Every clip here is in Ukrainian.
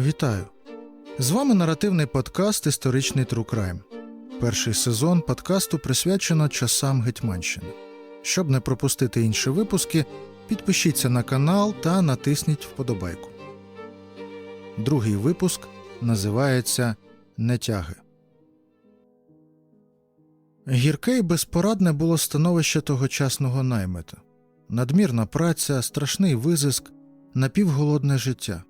Вітаю! З вами наративний подкаст Історичний True Crime. Перший сезон подкасту присвячено часам Гетьманщини. Щоб не пропустити інші випуски, підпишіться на канал та натисніть вподобайку. Другий випуск називається Нетяги. Гірке й безпорадне було становище тогочасного наймита. Надмірна праця, страшний визиск, напівголодне життя.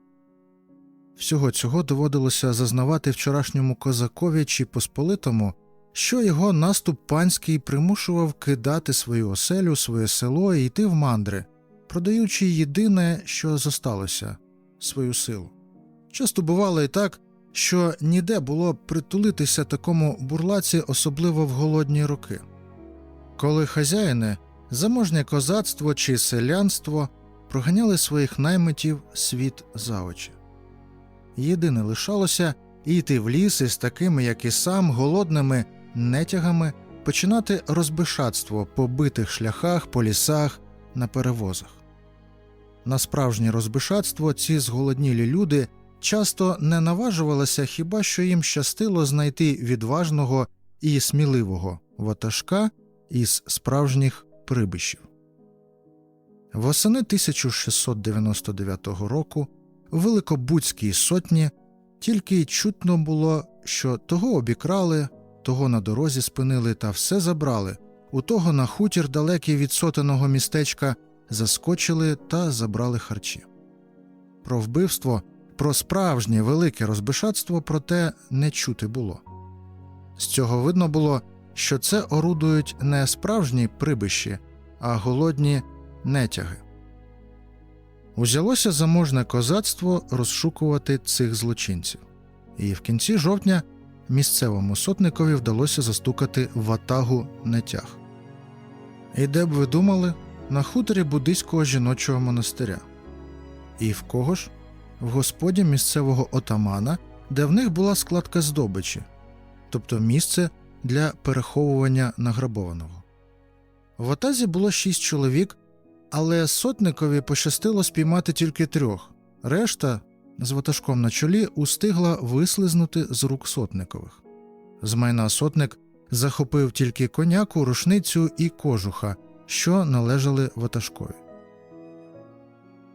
Всього цього доводилося зазнавати вчорашньому козакові чи посполитому, що його наступ панський примушував кидати свою оселю, своє село і йти в мандри, продаючи єдине, що зосталося свою силу. Часто бувало і так, що ніде було притулитися такому бурлаці, особливо в голодні роки. Коли хазяїни, заможнє козацтво чи селянство проганяли своїх наймитів світ за очі. Єдине лишалося йти в ліс із такими, як і сам, голодними нетягами, починати розбишатство по битих шляхах, по лісах, на перевозах. На справжнє розбишатство ці зголоднілі люди часто не наважувалися, хіба що їм щастило знайти відважного і сміливого ватажка із справжніх прибищів. Восени 1699 року у Великобудській сотні тільки й чутно було, що того обікрали, того на дорозі спинили та все забрали, у того на хутір далекий від сотеного містечка заскочили та забрали харчі. Про вбивство, про справжнє велике розбишатство проте не чути було. З цього видно було, що це орудують не справжні прибищі, а голодні нетяги. Узялося заможне козацтво розшукувати цих злочинців, і в кінці жовтня місцевому сотникові вдалося застукати ватагу нетяг. І де б ви думали, на хуторі буддийського жіночого монастиря. І в кого ж? В господі місцевого отамана, де в них була складка здобичі, тобто місце для переховування награбованого. В отазі було шість чоловік, але сотникові пощастило спіймати тільки трьох. Решта, з ватажком на чолі, устигла вислизнути з рук сотникових. З майна сотник захопив тільки коняку, рушницю і кожуха, що належали ватажкові.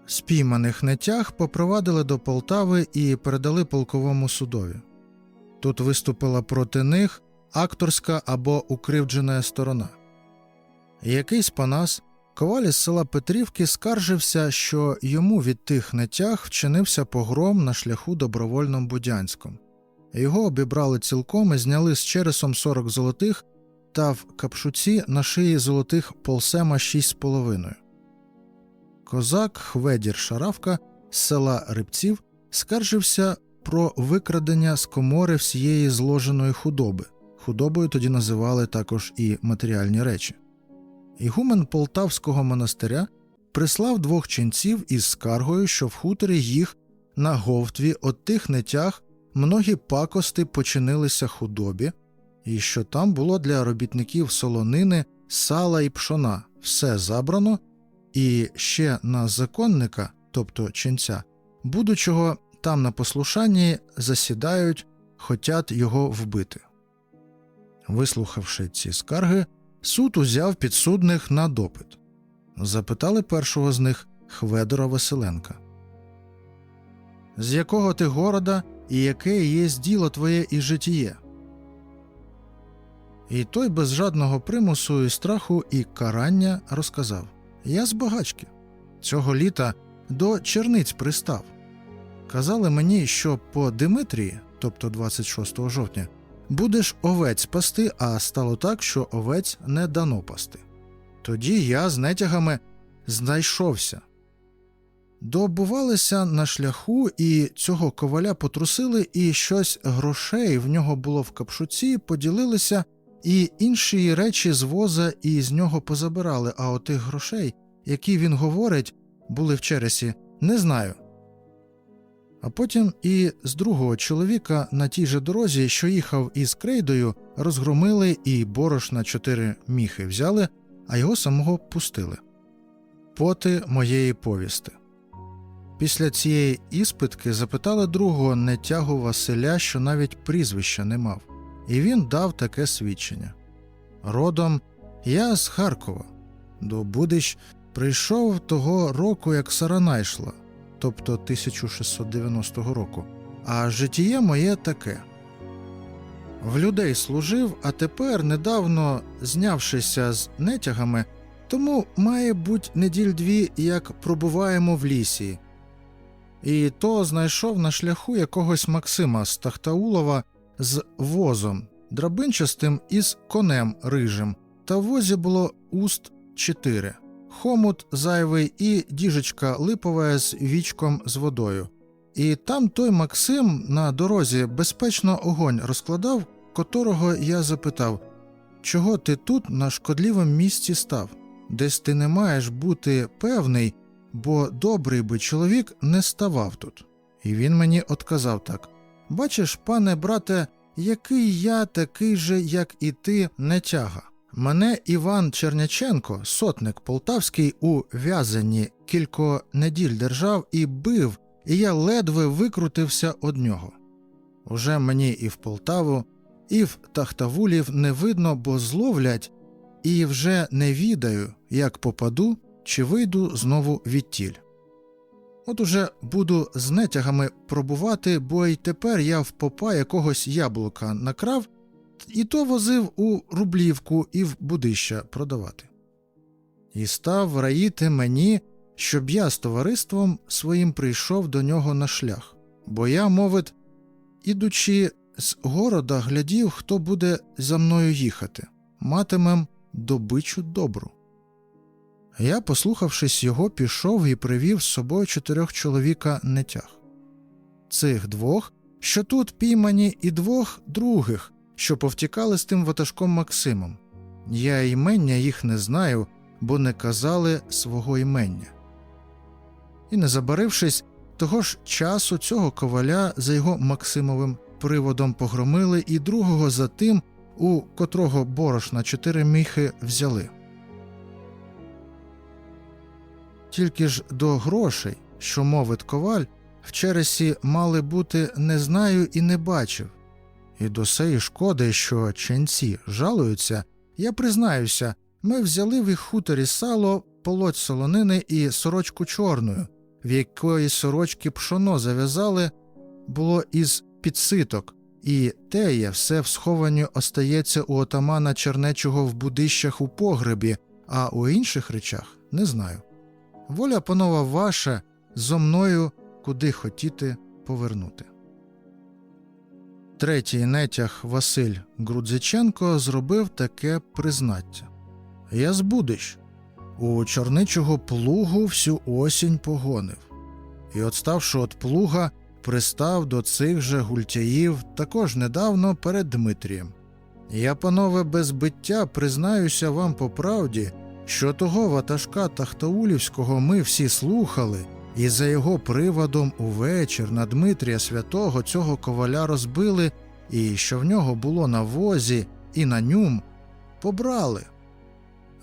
Спійманих нетяг попровадили до Полтави і передали полковому судові. Тут виступила проти них акторська або укривджена сторона. Якийсь панас Коваль із села Петрівки скаржився, що йому від тих нетяг вчинився погром на шляху добровольном Будянськом. Його обібрали цілком і зняли з чересом 40 золотих та в капшуці на шиї золотих полсема шість з половиною. Козак Хведір Шаравка з села Рибців скаржився про викрадення з комори всієї зложеної худоби. Худобою тоді називали також і матеріальні речі. Ігумен Полтавського монастиря прислав двох ченців із скаргою, що в хуторі їх на говтві от тих нетяг многі пакости починилися худобі, і що там було для робітників солонини, сала і пшона, все забрано, і ще на законника, тобто ченця, будучого там на послушанні засідають, хотять його вбити. Вислухавши ці скарги, Суд узяв підсудних на допит. Запитали першого з них Хведора Василенка. З якого ти города і яке є діло твоє і житіє? І той без жадного примусу і страху і карання розказав Я з багачки. Цього літа до черниць пристав. Казали мені, що по Димитрії, тобто 26 жовтня, будеш овець пасти, а стало так, що овець не дано пасти. Тоді я з нетягами знайшовся. Добувалися на шляху, і цього коваля потрусили, і щось грошей в нього було в капшуці, поділилися, і інші речі з воза і з нього позабирали, а отих грошей, які він говорить, були в чересі, не знаю. А потім і з другого чоловіка на тій же дорозі, що їхав із крейдою, розгромили і борошна чотири міхи взяли, а його самого пустили. Поти моєї повісти. Після цієї іспитки запитали другого нетягу Василя, що навіть прізвища не мав, і він дав таке свідчення. Родом я з Харкова. До Будищ прийшов того року, як сарана йшла, тобто 1690 року, а житіє моє таке. В людей служив, а тепер, недавно знявшися з нетягами, тому має бути неділь дві, як пробуваємо в лісі. І то знайшов на шляху якогось Максима з Тахтаулова з возом, драбинчастим із конем рижим, та в возі було уст чотири, хомут зайвий і діжечка липова з вічком з водою. І там той Максим на дорозі безпечно огонь розкладав, котрого я запитав, чого ти тут на шкодливому місці став, десь ти не маєш бути певний, бо добрий би чоловік не ставав тут. І він мені отказав так Бачиш, пане брате, який я такий же, як і ти, не тяга. Мене Іван Черняченко, сотник полтавський, у в'язані кілько неділь держав і бив, і я ледве викрутився од нього. Уже мені і в Полтаву, і в Тахтавулів не видно, бо зловлять, і вже не відаю, як попаду чи вийду знову відтіль. От уже буду з нетягами пробувати, бо й тепер я в попа якогось яблука накрав, і то возив у рублівку і в будища продавати. І став раїти мені, щоб я з товариством своїм прийшов до нього на шлях, бо я, мовить, ідучи з города, глядів, хто буде за мною їхати, матимем добичу добру. Я, послухавшись його, пішов і привів з собою чотирьох чоловіка нетяг. Цих двох, що тут піймані, і двох других, що повтікали з тим ватажком Максимом. Я імення їх не знаю, бо не казали свого імення. І, не забарившись, того ж часу цього коваля за його Максимовим приводом погромили, і другого за тим, у котрого борошна чотири міхи взяли. Тільки ж до грошей, що мовить коваль, в чересі мали бути не знаю і не бачив. І до сеї шкоди, що ченці жалуються, я признаюся, ми взяли в їх хуторі сало, полоть солонини і сорочку чорною, в якої сорочки пшоно зав'язали, було із підситок, і теє все в схованню остається у отамана чернечого в будищах у погребі, а у інших речах не знаю. Воля панова ваша зо мною куди хотіти повернути. Третій нетяг Василь Грудзиченко зробив таке признаття Я з. У чорничого плугу всю осінь погонив, і, отставши від плуга, пристав до цих же гультяїв також недавно перед Дмитрієм. Я, панове, без биття признаюся вам по правді, що того ватажка Тахтаулівського ми всі слухали, і за його приводом увечір на Дмитрія святого цього коваля розбили, і що в нього було на возі і на нюм, побрали.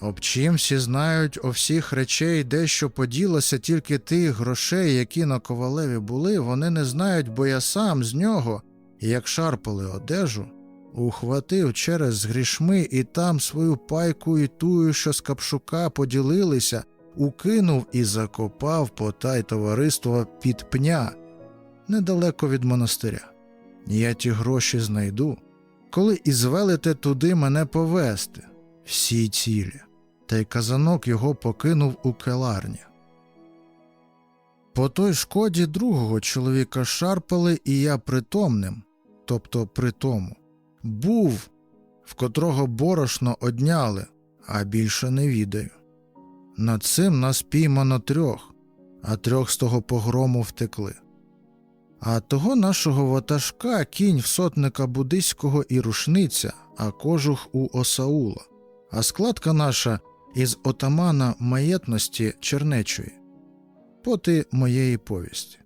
Об чим всі знають о всіх речей, дещо поділося тільки тих грошей, які на ковалеві були, вони не знають, бо я сам з нього, як шарпали одежу, ухватив через грішми і там свою пайку і тую, що з капшука поділилися, укинув і закопав потай товариство під пня недалеко від монастиря. Я ті гроші знайду, коли і звелите туди мене повести, всі цілі, та й казанок його покинув у келарні. По той шкоді другого чоловіка шарпали, і я притомним, тобто при тому, був, в котрого борошно одняли, а більше не відаю. Над цим нас піймано трьох, а трьох з того погрому втекли. А того нашого ватажка кінь в сотника будиського і рушниця, а кожух у Осаула, а складка наша із отамана маєтності Чернечої, поти моєї повісті.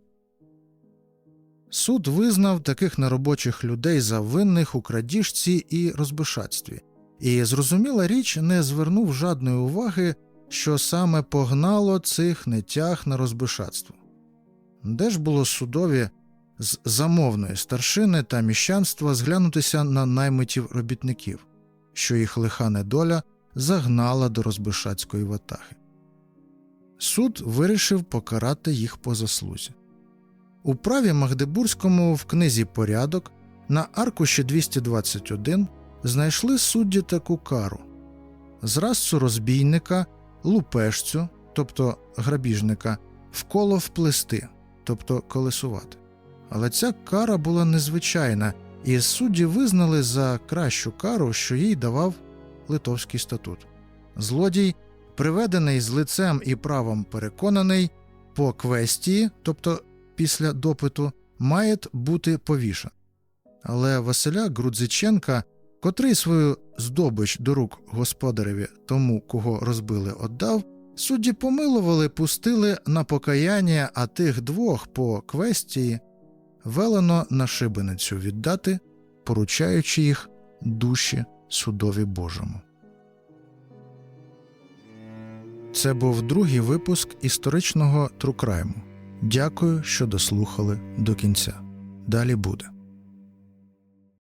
Суд визнав таких неробочих людей за винних у крадіжці і розбишатстві, і, зрозуміла річ, не звернув жадної уваги, що саме погнало цих нетяг на розбишатство. де ж було судові з замовної старшини та міщанства зглянутися на наймитів робітників, що їх лиха недоля загнала до розбишацької ватахи. Суд вирішив покарати їх по заслузі. У праві Магдебурзькому в книзі Порядок на аркуші 221 знайшли судді таку кару зразцю розбійника, лупешцю, тобто грабіжника, вколо вплести, тобто колесувати. Але ця кара була незвичайна, і судді визнали за кращу кару, що їй давав Литовський статут. Злодій, приведений з лицем і правом переконаний, по квестії, тобто після допиту, має бути повішен. Але Василя Грудзиченка, котрий свою здобич до рук господареві тому, кого розбили, отдав, судді помилували, пустили на покаяння, а тих двох по квестії велено на шибеницю віддати, поручаючи їх душі судові Божому. Це був другий випуск історичного Трукрайму. Дякую, що дослухали до кінця. Далі буде.